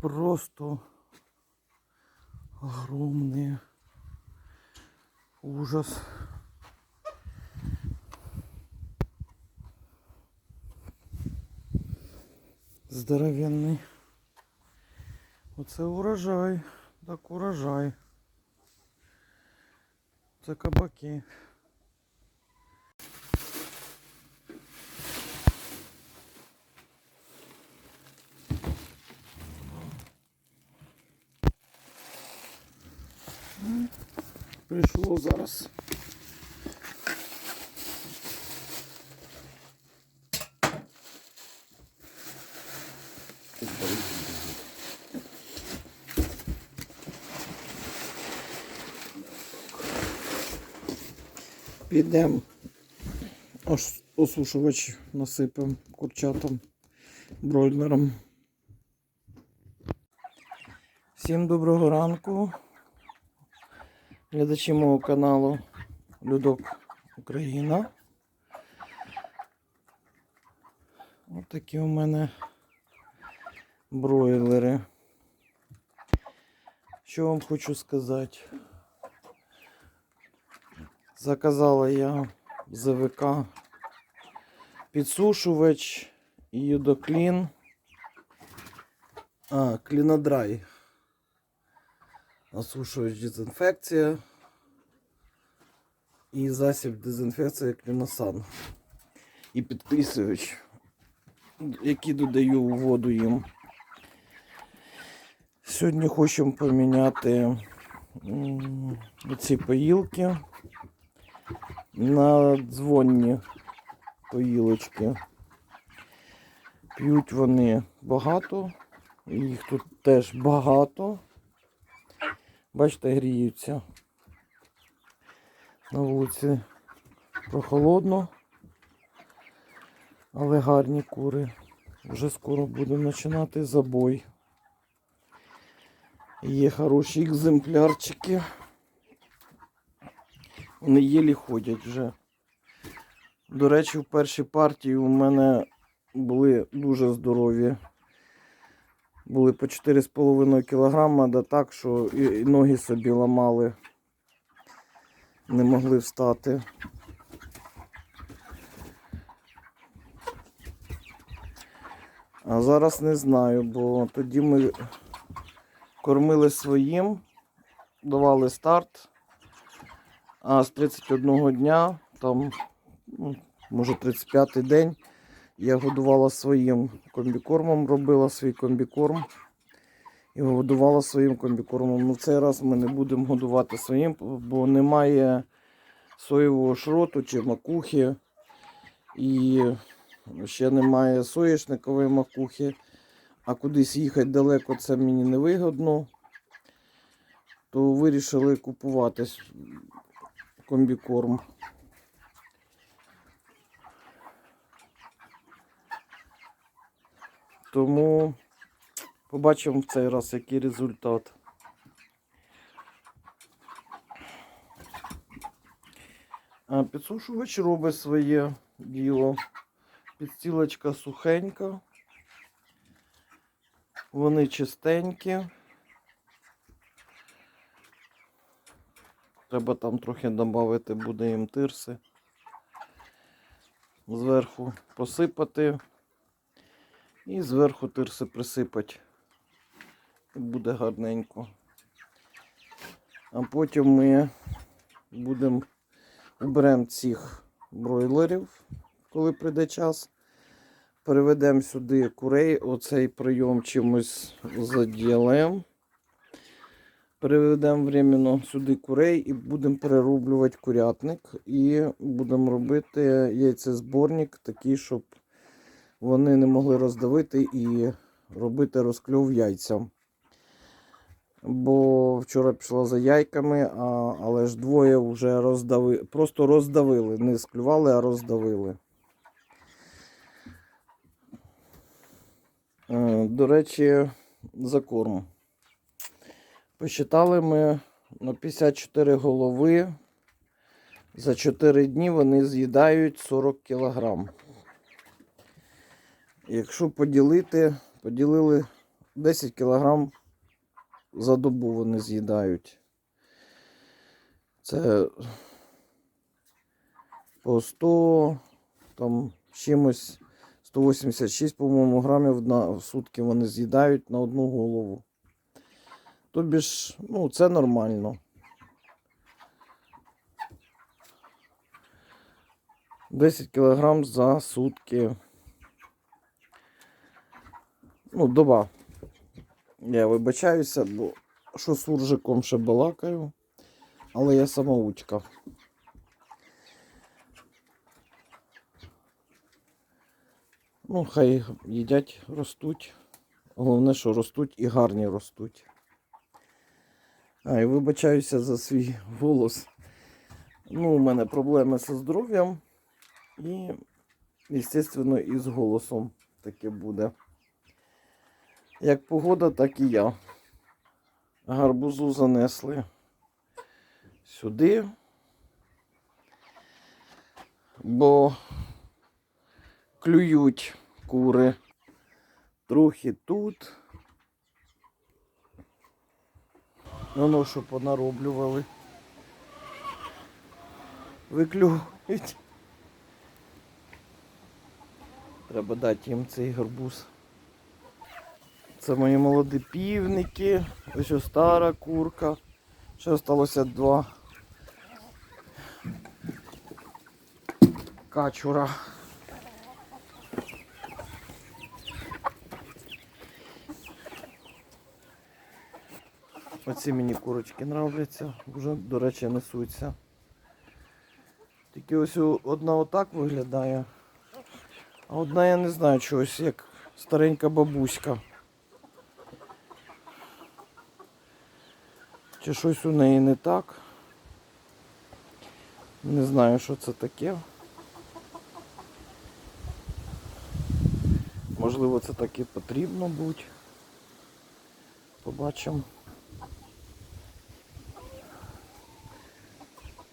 просто огромные. Ужас. Здоровенний. Оце урожай. Так урожай. Це кабаки. Прийшло зараз. Підемо осушувач насипемо курчатам, бройлерам. Всім доброго ранку. Глядачі мого каналу Людок Україна. Ось такі у мене бройлери. Що вам хочу сказати? Заказала я ЗВК підсушувач і юдоклін. А, клінодрай. Осушувач дезінфекція і засіб дезінфекції кліносан. І підписувач, який додаю у воду їм. Сьогодні хочемо поміняти ці поїлки на дзвонні поїлочки. П'ють вони багато, їх тут теж багато. Бачите, гріються. На вулиці прохолодно, але гарні кури. Вже скоро будемо починати забой. Є хороші екземплярчики. Вони єлі ходять вже. До речі, в першій партії у мене були дуже здорові. Були по 4,5 кг, да так, що і і ноги собі ламали, не могли встати. А зараз не знаю, бо тоді ми кормили своїм, давали старт. А з 31 дня, там, ну, може 35 день, я годувала своїм комбікормом, робила свій комбікорм і годувала своїм комбікормом. Ну, цей раз ми не будемо годувати своїм, бо немає соєвого шроту чи макухи. І ще немає соєшникової макухи. А кудись їхати далеко це мені не вигодно. То вирішили купувати комбікорм. Тому побачимо в цей раз, який результат. Підсушувач робить своє діло. Підстілочка сухенька. Вони чистенькі. Треба там трохи додати буде їм тирси. Зверху посипати. І зверху тирси присипати. І буде гарненько. А потім ми будемо уберемо цих бройлерів, коли прийде час. Переведемо сюди курей, оцей прийом чимось заділаємо. Переведемо временно сюди курей і будемо перероблювати курятник. І будемо робити яйцезборник такий, щоб вони не могли роздавити і робити розкльов яйцям. Бо вчора пішла за яйками, а, але ж двоє вже роздавили, просто роздавили. Не склювали, а роздавили. Е, До речі, за корм. Посчитали ми на 54 голови. За 4 дні вони з'їдають 40 кілограм. Якщо поділити, поділили 10 кг за добу вони з'їдають. Це по 100, там чимось 186, по-моєму, грамів на сутки вони з'їдають на одну голову. Тобі ж, ну, це нормально. Десять кілограм за сутки. Ну, доба. Я вибачаюся, бо що суржиком ще балакаю, але я самоучка. Ну, хай їдять, ростуть. Головне, що ростуть і гарні ростуть. А, і вибачаюся за свій голос. Ну, у мене проблеми зі здоров'ям. І, звісно, і з голосом таке буде. Як погода, так і я. Гарбузу занесли сюди. Бо клюють кури. Трохи тут. Воно що понароблювали. Виклюють. Треба дати їм цей гарбуз. Це мої молоді півники. Ось ось стара курка. Ще залишилося два качура. Оці мені курочки нравляться, вже, до речі, несуться. Тільки ось одна отак виглядає, а одна я не знаю чогось, як старенька бабуська. Чи щось у неї не так. Не знаю, що це таке. Можливо, це так і потрібно бути. Побачимо.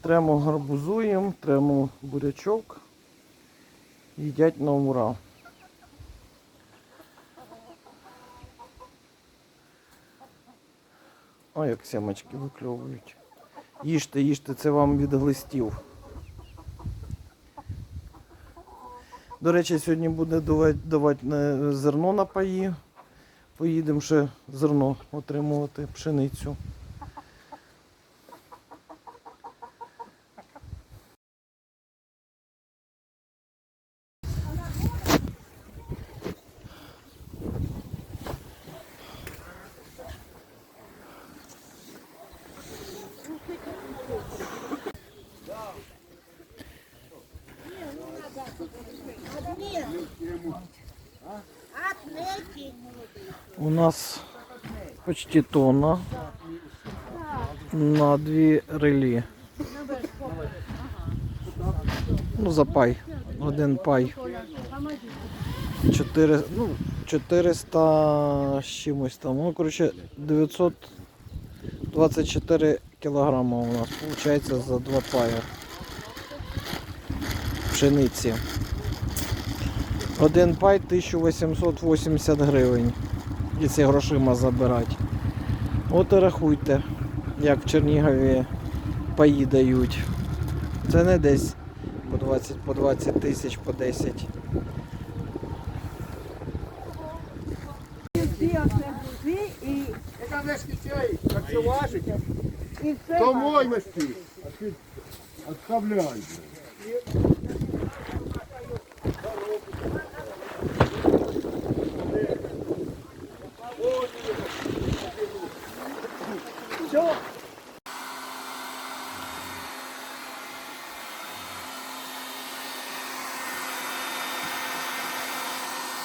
Тремо гарбузуємо, тремо бурячок. Їдять на ура. Ой, як сімочки викльовують. Їжте, їжте, це вам від глистів. До речі, сьогодні буде давати, давати зерно на паї. Поїдемо ще зерно отримувати, пшеницю. У нас почти тонна на дві релі. Ну, за пай. Один пай. 4, ну, 400 з чимось там. Ну, коротше, 924 кілограма у нас виходить за два пая пшениці. Один пай 1880 гривень, якщо грошима забирати. От і рахуйте, як в Чернігові паї дають. Це не десь по 20, по 20 тисяч, по 10. Яка вешки чай, як це важить, І то мой мешки.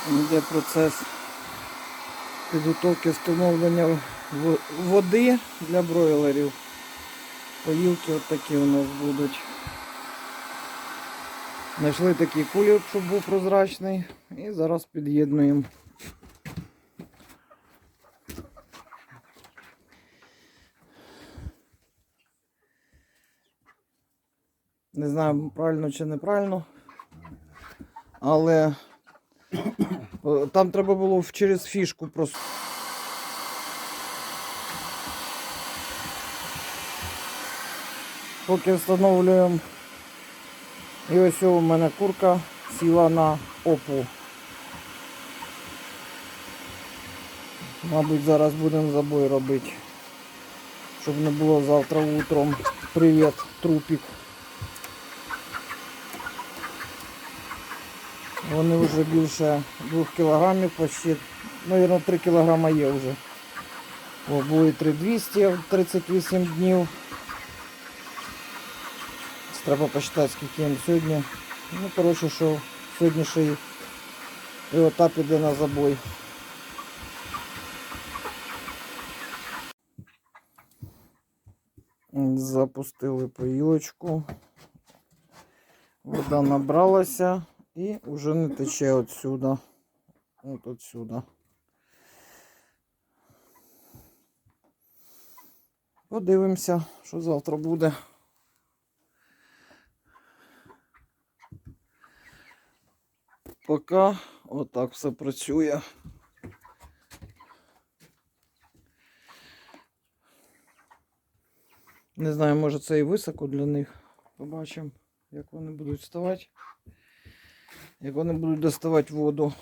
Йде процес підготовки встановлення води для бройлерів. Поїлки от такі у нас будуть. Знайшли такий кулір, щоб був прозрачний. І зараз під'єднуємо. Не знаю, правильно чи неправильно. Але Е, там треба було через фішку просто. Поки встановлюємо. І ось у мене курка сіла на опу. Мабуть, зараз будемо забой робити. Щоб не було завтра утром. Привіт, трупік. Вони вже більше 2 кілограмів, почти, мабуть, 3 кілограма є вже. О, були 3200 в 38 днів. Треба посчитати, скільки їм сьогодні. Ну, коротше, що сьогодні ще й і отап іде на забой. Запустили поїлочку. Вода набралася і вже не тече отсюда. От отсюда. Подивимося, що завтра буде. Поки отак все працює. Не знаю, може це і високо для них. Побачимо, як вони будуть вставати. Як вони будуть доставати воду.